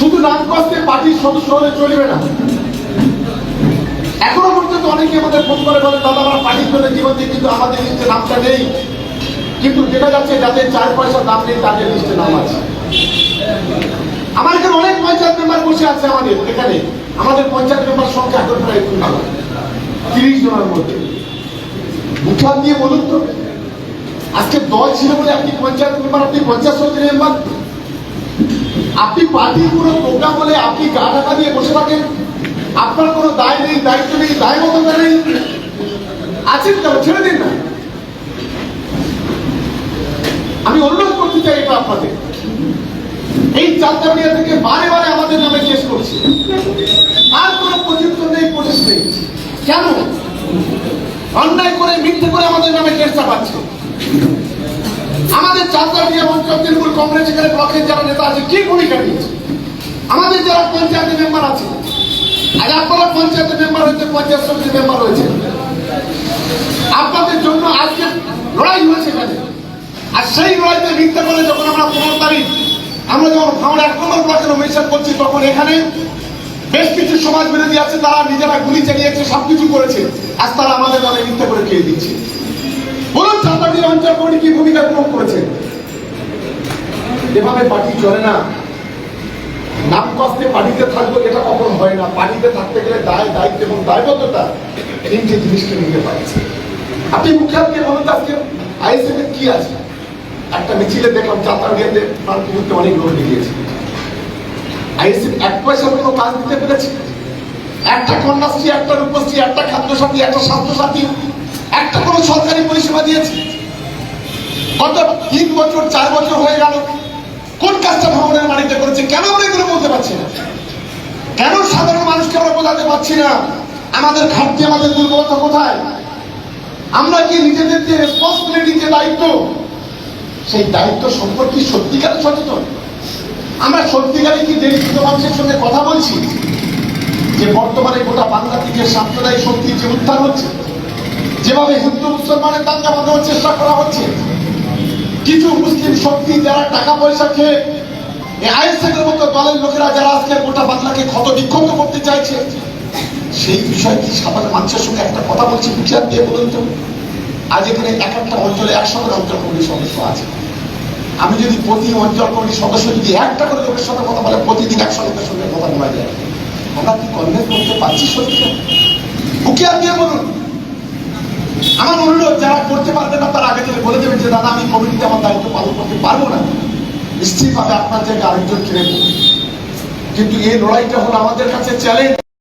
শুধু নাম পার্টির সদস্য হলে চলবে না। এখনও পর্যন্ত অনেকে আমাদের ফোন করে বলে, দাদা, আমরা পার্টির জন্য জীবন দিই, কিন্তু আমাদের লিস্টে নামটা নেই। কিন্তু দেখা যাচ্ছে যাদের চার পয়সা দাম নেই, তাদের লিস্টে নাম আছে। আমার এখানে অনেক পঞ্চায়েত মেম্বার বসে আছে আমাদের এখানে। আমাদের পঞ্চায়েত মেম্বার সংখ্যা এখন প্রায় তিরিশ জনের মধ্যে। মুখান দিয়ে বলুন তো, আজকে দল ছিল বলে আপনি পঞ্চায়েত মেম্বার, আপনি পঞ্চাশ মেম্বার? আপনি পার্টির কোনো প্রোগ্রাম হলে আপনি গা ঢাকা দিয়ে বসে থাকেন। আপনার কোনো দায় নেই, দায়িত্ব নেই দায়বদ্ধতা নেই। আছেন কেন? ছেড়ে দিন না। আমি অনুরোধ করতে চাই এটা আপনাদের। এই চাঁদামিয়া থেকে বারে বারে আমাদের নামে কেস করছে। আর কোনো প্রযুক্ত নেই প্রসেস নেই। কেন? অন্যায় করে, মিথ্যে করে আমাদের নামে কেস চাপাচ্ছে। আমাদের চাঁদামিয়া অঞ্চল তৃণমূল কংগ্রেস এখানে ব্লকের যারা নেতা আছে, কি ভূমিকা নিয়েছে? আমাদের যারা পঞ্চায়েতের মেম্বার আছে আজ আপনারা পঞ্চায়েতের মেম্বার হয়েছে, পঞ্চায়েত সমিতির মেম্বার হয়েছে। আপনাদের জন্য আজকে লড়াই হয়েছে এখানে। আর সেই লড়াইতে মিথ্যা করে যখন আমরা পনেরো তারিখ আমরা যখন ভাঙড় এক নম্বর ব্লকে নমিনেশন করছি, তখন এখানে বেশ কিছু সমাজ বিরোধী আছে, তারা নিজেরা গুলি চালিয়েছে, সবকিছু করেছে। আজ তারা আমাদের নামে মিথ্যা করে খেয়ে দিচ্ছে। চাঁদাটির অঞ্চল কমিটি কি ভূমিকা গ্রহণ করেছে? এভাবে পার্টি চলে না। নাম কষ্টে পার্টিতে থাকব এটা কখন হয় না। পার্টিতে থাকতে গেলে দায়, দায়িত্ব এবং দায়বদ্ধতা তিনটে জিনিসকে নিতে পারছে আপনি মুখ্যমন্ত্রী বলুন আজকে আইএসএফ এর কি আছে? একটা মিছিলে দেখলাম তার বিরুদ্ধে অনেক লোক বেরিয়েছে। আইএসএফ এক পয়সার কোনো কাজ দিতে পেরেছে? একটা কন্যাশ্রী, একটা রূপশ্রী, একটা খাদ্যসাথী, একটা স্বাস্থ্যসাথী, একটা কোনো সরকারি পরিষেবা দিয়েছে? গত তিন বছর, চার বছর হয়ে গেল। কোন কাজটা ভবনের বাড়িতে করেছে? কেন আমরা এগুলো বলতে পারছি না? কেন সাধারণ মানুষকে আমরা বোঝাতে পারছি না? আমাদের ঘাটতি, আমাদের দুর্বলতা কোথায়? আমরা কি নিজেদের যে রেসপন্সিবিলিটি যে দায়িত্ব, সেই দায়িত্ব সম্পর্কে সত্যিকার সচেতন? আমরা সত্যিকারে কি দলিত মানুষের সঙ্গে কথা বলছি? যে বর্তমানে গোটা বাংলা থেকে সাম্প্রদায়িক শক্তির যে উত্থান হচ্ছে, যেভাবে হিন্দু, মুসলমানের দাঙ্গা বাঁধানোর চেষ্টা করা হচ্ছে কিছু মুসলিম শক্তি যারা টাকা পয়সা খেয়ে আইএসএফের মতো দলের লোকেরা যারা আজকে গোটা বাংলাকে ক্ষত বিক্ষত করতে চাইছে, সেই বিষয়ে কি সাধারণ মানুষের সঙ্গে একটা কথা বলছি মুখিয়ার দিয়ে বলুন তো? আজ এখানে এক একটা অঞ্চলে একশো অঞ্চল কমিটির সদস্য আছে। আমি যদি প্রতি অঞ্চল কমিটির সদস্য যদি একটা করে লোকের সাথে কথা বলে, প্রতিদিন একশো লোকের সঙ্গে কথা বলা যায়। আমরা কি কনভেন্স করতে পারছি সত্যি? দিয়ে বলুন। আমার অনুরোধ, যারা করতে পারবে না, তারা বলে দেবেন যে, দাদা, আমি কমিটিতে আমার দায়িত্ব পালন করতে পারব না। নিশ্চিতভাবে আপনার জায়গায় আরেকজন কিনে কিন্তু এই লড়াইটা হলো আমাদের কাছে চ্যালেঞ্জ